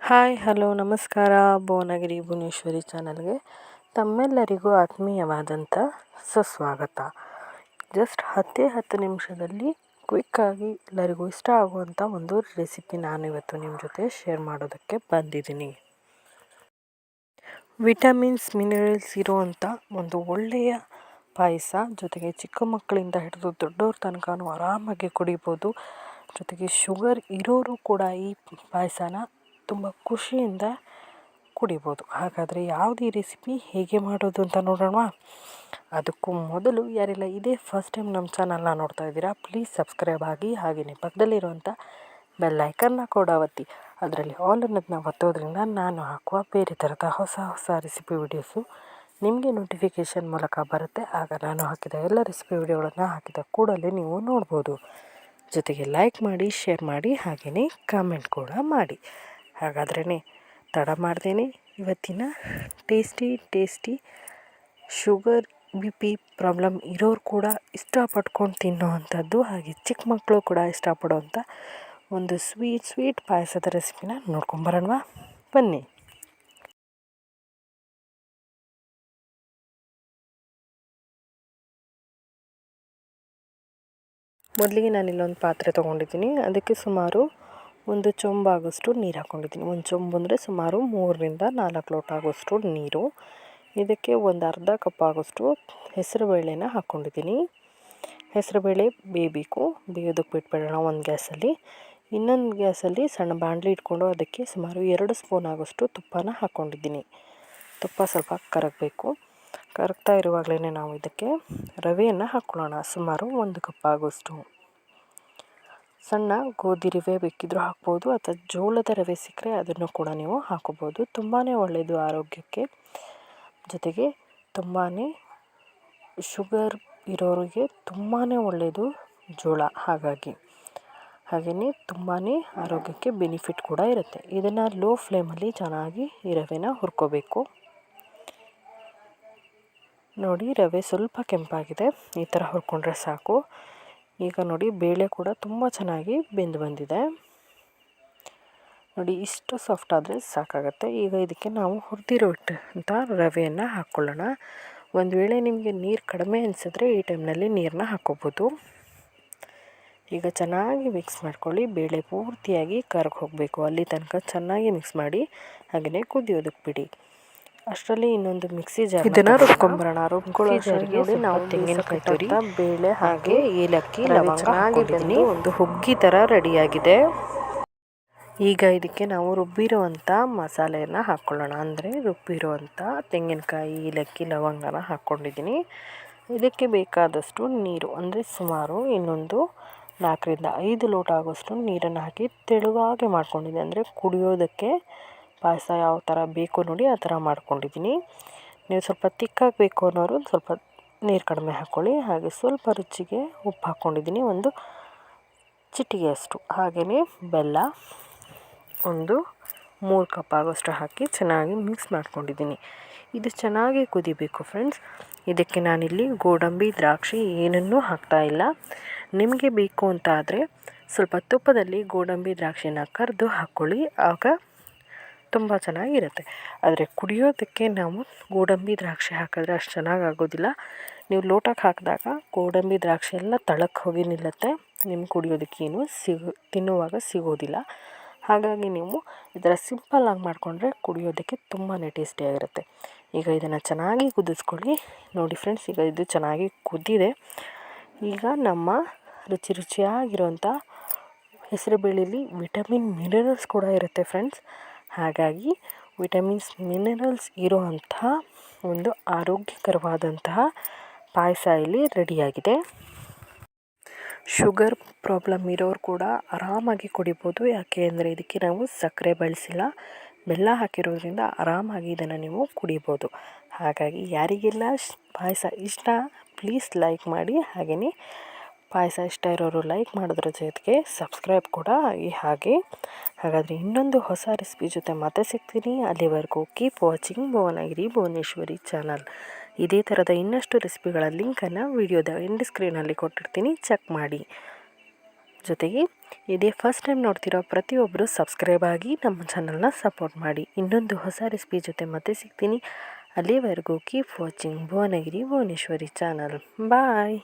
Hi, hello, ನಮಸ್ಕಾರ. ಭುವನಗಿರಿ ಭುವನೇಶ್ವರಿ ಚಾನಲ್ಗೆ ತಮ್ಮೆಲ್ಲರಿಗೂ ಆತ್ಮೀಯವಾದಂಥ ಸುಸ್ವಾಗತ. ಜಸ್ಟ್ ಹತ್ತೇ ಹತ್ತು ನಿಮಿಷದಲ್ಲಿ ಕ್ವಿಕ್ಕಾಗಿ ಎಲ್ಲರಿಗೂ ಇಷ್ಟ ಆಗುವಂಥ ಒಂದು ರೆಸಿಪಿ ನಾನು ಇವತ್ತು ನಿಮ್ಮ ಜೊತೆ ಶೇರ್ ಮಾಡೋದಕ್ಕೆ ಬಂದಿದ್ದೀನಿ. ವಿಟಮಿನ್ಸ್, ಮಿನರಲ್ಸ್ ಇರುವಂಥ ಒಂದು ಒಳ್ಳೆಯ ಪಾಯಸ ಜೊತೆಗೆ ಚಿಕ್ಕ ಮಕ್ಕಳಿಂದ ಹಿಡಿದು ದೊಡ್ಡವ್ರ ತನಕನೂ ಆರಾಮಾಗಿ ಕುಡಿಬೋದು. ಜೊತೆಗೆ ಶುಗರ್ ಇರೋರು ಕೂಡ ಈ ಪಾಯಸನ ತುಂಬ ಖುಷಿಯಿಂದ ಕುಡಿಬೋದು. ಹಾಗಾದರೆ ಯಾವುದು ಈ ರೆಸಿಪಿ ಹೇಗೆ ಮಾಡೋದು ಅಂತ ನೋಡೋಣವಾ? ಅದಕ್ಕೂ ಮೊದಲು ಯಾರೆಲ್ಲ ಇದೇ ಫಸ್ಟ್ ಟೈಮ್ ನಮ್ಮ ಚಾನಲ್ನ ನೋಡ್ತಾ ಇದ್ದೀರಾ ಪ್ಲೀಸ್ ಸಬ್ಸ್ಕ್ರೈಬ್ ಆಗಿ ಹಾಗೆಯೇ ಪಕ್ಕದಲ್ಲಿರುವಂಥ ಬೆಲ್ ಐಕನ್ನ ಕೂಡ ಒತ್ತಿ. ಅದರಲ್ಲಿ ಆಲ್ ಅನ್ನೋದನ್ನ ಒತ್ತೋದ್ರಿಂದ ನಾನು ಹಾಕುವ ಬೇರೆ ಥರದ ಹೊಸ ಹೊಸ ರೆಸಿಪಿ ವಿಡಿಯೋಸು ನಿಮಗೆ ನೋಟಿಫಿಕೇಷನ್ ಮೂಲಕ ಬರುತ್ತೆ. ಆಗ ನಾನು ಹಾಕಿದ ಎಲ್ಲ ರೆಸಿಪಿ ವಿಡಿಯೋಗಳನ್ನು ಹಾಕಿದ ಕೂಡಲೇ ನೀವು ನೋಡ್ಬೋದು. ಜೊತೆಗೆ ಲೈಕ್ ಮಾಡಿ ಶೇರ್ ಮಾಡಿ ಹಾಗೆಯೇ ಕಾಮೆಂಟ್ ಕೂಡ ಮಾಡಿ. ಹಾಗಾದ್ರೇ ತಡ ಮಾಡ್ದೇನೆ ಇವತ್ತಿನ tasty tasty sugar B P problem ಇರೋರು ಕೂಡ ಇಷ್ಟಪಟ್ಕೊಂಡು ತಿನ್ನೋವಂಥದ್ದು ಹಾಗೆ ಚಿಕ್ಕ ಮಕ್ಕಳು ಕೂಡ ಇಷ್ಟಪಡೋವಂಥ ಒಂದು ಸ್ವೀಟ್ ಸ್ವೀಟ್ ಪಾಯಸದ ರೆಸಿಪಿನ ನೋಡ್ಕೊಂಬರೋಣವಾ ಬನ್ನಿ. ಮೊದಲಿಗೆ ನಾನು ಇಲ್ಲೊಂದು ಪಾತ್ರೆ ತೊಗೊಂಡಿದ್ದೀನಿ. ಅದಕ್ಕೆ ಸುಮಾರು ಒಂದು ಚೊಂಬಾಗೋಷ್ಟು ನೀರು ಹಾಕ್ಕೊಂಡಿದ್ದೀನಿ. ಒಂದು ಚೊಂಬು ಅಂದರೆ ಸುಮಾರು ಮೂರರಿಂದ ನಾಲ್ಕು ಲೋಟ ಆಗೋಷ್ಟು ನೀರು. ಇದಕ್ಕೆ ಒಂದು ಅರ್ಧ ಕಪ್ ಆಗೋಷ್ಟು ಹೆಸರುಬೇಳೆನ ಹಾಕ್ಕೊಂಡಿದ್ದೀನಿ. ಹೆಸರುಬೇಳೆ ಬೇಯಬೇಕು. ಬೇಯೋದಕ್ಕೆ ಬಿಟ್ಬಿಡೋಣ ಒಂದು ಗ್ಯಾಸಲ್ಲಿ. ಇನ್ನೊಂದು ಗ್ಯಾಸಲ್ಲಿ ಸಣ್ಣ ಬಾಣಲಿ ಇಟ್ಕೊಂಡು ಅದಕ್ಕೆ ಸುಮಾರು ಎರಡು ಸ್ಪೂನ್ ಆಗೋಷ್ಟು ತುಪ್ಪನ ಹಾಕ್ಕೊಂಡಿದ್ದೀನಿ. ತುಪ್ಪ ಸ್ವಲ್ಪ ಕರಗಬೇಕು. ಕರಗ್ತಾ ಇರುವಾಗಲೇ ನಾವು ಇದಕ್ಕೆ ರವೆಯನ್ನು ಹಾಕ್ಕೊಳ್ಳೋಣ. ಸುಮಾರು ಒಂದು ಕಪ್ ಆಗೋಷ್ಟು. ಸಣ್ಣ ಗೋಧಿ ರವೆ ಬೇಕಿದ್ದರೂ ಹಾಕ್ಬೋದು ಅಥವಾ ಜೋಳದ ರವೆ ಸಿಕ್ಕರೆ ಅದನ್ನು ಕೂಡ ನೀವು ಹಾಕೋಬೋದು. ತುಂಬಾ ಒಳ್ಳೆಯದು ಆರೋಗ್ಯಕ್ಕೆ. ಜೊತೆಗೆ ತುಂಬಾ ಶುಗರ್ ಇರೋರಿಗೆ ತುಂಬಾ ಒಳ್ಳೆಯದು ಜೋಳ. ಹಾಗಾಗಿ ಹಾಗೆಯೇ ತುಂಬಾ ಆರೋಗ್ಯಕ್ಕೆ ಬೆನಿಫಿಟ್ ಕೂಡ ಇರುತ್ತೆ. ಇದನ್ನು ಲೋ ಫ್ಲೇಮಲ್ಲಿ ಚೆನ್ನಾಗಿ ಈ ರವೆನ ಹುರ್ಕೋಬೇಕು. ನೋಡಿ ರವೆ ಸ್ವಲ್ಪ ಕೆಂಪಾಗಿದೆ. ಈ ಥರ ಹುರ್ಕೊಂಡ್ರೆ ಸಾಕು. ಈಗ ನೋಡಿ ಬೇಳೆ ಕೂಡ ತುಂಬ ಚೆನ್ನಾಗಿ ಬೆಂದು ಬಂದಿದೆ. ನೋಡಿ ಇಷ್ಟು ಸಾಫ್ಟ್ ಆದರೆ ಸಾಕಾಗುತ್ತೆ. ಈಗ ಇದಕ್ಕೆ ನಾವು ಹುರಿದಿರೋ ಅಂತ ರವೆಯನ್ನು ಹಾಕ್ಕೊಳ್ಳೋಣ ಒಂದು ವೇಳೆ ನಿಮಗೆ ನೀರು ಕಡಿಮೆ ಅನಿಸಿದ್ರೆ ಈ ಟೈಮ್ನಲ್ಲಿ ನೀರನ್ನ ಹಾಕ್ಕೋಬೋದು ಈಗ ಚೆನ್ನಾಗಿ ಮಿಕ್ಸ್ ಮಾಡ್ಕೊಳ್ಳಿ. ಬೇಳೆ ಪೂರ್ತಿಯಾಗಿ ಕರ್ಗೆ ಹೋಗಬೇಕು. ಅಲ್ಲಿ ತನಕ ಚೆನ್ನಾಗಿ ಮಿಕ್ಸ್ ಮಾಡಿ ಹಾಗೆಯೇ ಕುದಿಯೋದಕ್ಕೆ ಬಿಡಿ. ಅಷ್ಟರಲ್ಲಿ ಇನ್ನೊಂದು ಮಿಕ್ಸಿ ಜಾರ್ ಇದನ್ನ ರುಬ್ಕೊಂಬರೋಣ. ರುಬ್ಕೊಳ್ಳೋ ಜಾರಿಗೆ ನಾವು ತೆಂಗಿನ ಕಟೋರಿ ಬೇಳೆ ಹಾಗೆ ಏಲಕ್ಕಿ ಲವಂಗ ಒಂದು ಹುಗ್ಗಿ ಥರ ರೆಡಿಯಾಗಿದೆ. ಈಗ ಇದಕ್ಕೆ ನಾವು ರುಬ್ಬಿರುವಂಥ ಮಸಾಲೆಯನ್ನು ಹಾಕ್ಕೊಳ್ಳೋಣ ಅಂದರೆ ರುಬ್ಬಿರುವಂಥ ತೆಂಗಿನಕಾಯಿ ಏಲಕ್ಕಿ ಲವಂಗನ ಹಾಕ್ಕೊಂಡಿದ್ದೀನಿ ಇದಕ್ಕೆ ಬೇಕಾದಷ್ಟು ನೀರು ಅಂದರೆ ಸುಮಾರು ಇನ್ನೊಂದು ನಾಲ್ಕರಿಂದ ಐದು ಲೋಟ ಆಗೋಷ್ಟು ನೀರನ್ನು ಹಾಕಿ ತೆಳುವಾಗಿ ಮಾಡ್ಕೊಂಡಿದ್ದೀನಿ. ಅಂದರೆ ಕುಡಿಯೋದಕ್ಕೆ ಪಾಯಸ ಯಾವ ಥರ ಬೇಕು ನೋಡಿ ಆ ಥರ ಮಾಡ್ಕೊಂಡಿದ್ದೀನಿ. ನೀವು ಸ್ವಲ್ಪ ತಿಕ್ಕಾಗಿ ಬೇಕು ಅನ್ನೋರು ಸ್ವಲ್ಪ ನೀರು ಕಡಿಮೆ ಹಾಕ್ಕೊಳ್ಳಿ ಹಾಗೆ ಸ್ವಲ್ಪ ರುಚಿಗೆ ಉಪ್ಪು ಹಾಕ್ಕೊಂಡಿದ್ದೀನಿ ಒಂದು ಚಿಟಿಗೆಯಷ್ಟು ಹಾಗೆಯೇ ಬೆಲ್ಲ ಒಂದು ಮೂರು ಕಪ್ ಆಗೋಷ್ಟು ಹಾಕಿ ಚೆನ್ನಾಗಿ ಮಿಕ್ಸ್ ಮಾಡ್ಕೊಂಡಿದ್ದೀನಿ. ಇದು ಚೆನ್ನಾಗಿ ಕುದಿಬೇಕು ಫ್ರೆಂಡ್ಸ್. ಇದಕ್ಕೆ ನಾನಿಲ್ಲಿ ಗೋಡಂಬಿ, ದ್ರಾಕ್ಷಿ ಏನನ್ನೂ ಹಾಕ್ತಾಯಿಲ್ಲ ನಿಮಗೆ ಬೇಕು ಅಂತ ಆದರೆ ಸ್ವಲ್ಪ ತುಪ್ಪದಲ್ಲಿ ಗೋಡಂಬಿ, ದ್ರಾಕ್ಷಿನ ಕರೆದು ಹಾಕ್ಕೊಳ್ಳಿ ಆಗ ತುಂಬ ಚೆನ್ನಾಗಿರುತ್ತೆ. ಆದರೆ ಕುಡಿಯೋದಕ್ಕೆ ನಾವು ಗೋಡಂಬಿ ದ್ರಾಕ್ಷಿ ಹಾಕಿದ್ರೆ ಅಷ್ಟು ಚೆನ್ನಾಗಿ ಆಗೋದಿಲ್ಲ ನೀವು ಲೋಟಕ್ಕೆ ಹಾಕಿದಾಗ ಗೋಡಂಬಿ ದ್ರಾಕ್ಷಿ ಎಲ್ಲ ತಳಕ್ಕೆ ಹೋಗಿ ನಿಲ್ಲುತ್ತೆ. ನಿಮ್ಗೆ ಕುಡಿಯೋದಕ್ಕೇನು ಸಿಗು, ತಿನ್ನುವಾಗ ಸಿಗೋದಿಲ್ಲ. ಹಾಗಾಗಿ ನೀವು ಈ ಥರ ಸಿಂಪಲ್ಲಾಗಿ ಮಾಡಿಕೊಂಡ್ರೆ ಕುಡಿಯೋದಕ್ಕೆ ತುಂಬಾ ಟೇಸ್ಟಿಯಾಗಿರುತ್ತೆ ಈಗ ಇದನ್ನು ಚೆನ್ನಾಗಿ ಕುದಿಸ್ಕೊಳ್ಳಿ. ನೋಡಿ ಫ್ರೆಂಡ್ಸ್, ಈಗ ಇದು ಚೆನ್ನಾಗಿ ಕುದ್ದಿದೆ. ಈಗ ನಮ್ಮ ರುಚಿ ರುಚಿಯಾಗಿರುವಂಥ ಹೆಸರು ಬೇಳೆಲಿ ವಿಟಮಿನ್ ಮಿನರಲ್ಸ್ ಕೂಡ ಇರುತ್ತೆ ಫ್ರೆಂಡ್ಸ್. ಹಾಗಾಗಿ ವಿಟಮಿನ್ಸ್, ಮಿನರಲ್ಸ್ ಇರುವಂಥ ಒಂದು ಆರೋಗ್ಯಕರವಾದಂತಹ ಪಾಯಸ ಇಲ್ಲಿ ರೆಡಿಯಾಗಿದೆ. ಶುಗರ್ ಪ್ರಾಬ್ಲಮ್ ಇರೋರು ಕೂಡ ಆರಾಮಾಗಿ ಕುಡಿಬೋದು. ಯಾಕೆ ಅಂದರೆ ಇದಕ್ಕೆ ನಾವು ಸಕ್ಕರೆ ಬಳಸಿಲ್ಲ. ಬೆಲ್ಲ ಹಾಕಿರೋದ್ರಿಂದ ಆರಾಮಾಗಿ ಇದನ್ನು ನೀವು ಕುಡಿಬೋದು. ಹಾಗಾಗಿ ಯಾರಿಗೆಲ್ಲ ಪಾಯಸ ಇಷ್ಟ ಪ್ಲೀಸ್ ಲೈಕ್ ಮಾಡಿ. ಹಾಗೆಯೇ ಪಾಯಸ ಇಷ್ಟ ಇರೋರು ಲೈಕ್ ಮಾಡೋದ್ರ ಜೊತೆಗೆ ಸಬ್ಸ್ಕ್ರೈಬ್ ಕೂಡ ಆಗಿ ಹಾಗೆ. ಹಾಗಾದರೆ ಇನ್ನೊಂದು ಹೊಸ ರೆಸಿಪಿ ಜೊತೆ ಮತ್ತೆ ಸಿಗ್ತೀನಿ. ಅಲ್ಲಿವರೆಗೂ keep watching Bhuvanagiri, Bhuvaneshwari channel ಇದೇ ಥರದ ಇನ್ನಷ್ಟು ರೆಸಿಪಿಗಳ ಲಿಂಕನ್ನು ವಿಡಿಯೋದ ಎಂಡ್ ಸ್ಕ್ರೀನಲ್ಲಿ ಕೊಟ್ಟಿರ್ತೀನಿ. ಚೆಕ್ ಮಾಡಿ. ಜೊತೆಗೆ ಇದೇ ಫಸ್ಟ್ ಟೈಮ್ ನೋಡ್ತಿರೋ ಪ್ರತಿಯೊಬ್ಬರು ಸಬ್ಸ್ಕ್ರೈಬ್ ಆಗಿ ನಮ್ಮ ಚಾನಲ್ನ ಸಪೋರ್ಟ್ ಮಾಡಿ. ಇನ್ನೊಂದು ಹೊಸ ರೆಸಿಪಿ ಜೊತೆ ಮತ್ತೆ ಸಿಗ್ತೀನಿ. ಅಲ್ಲಿವರೆಗೂ keep watching Bhuvanagiri, Bhuvaneshwari channel bye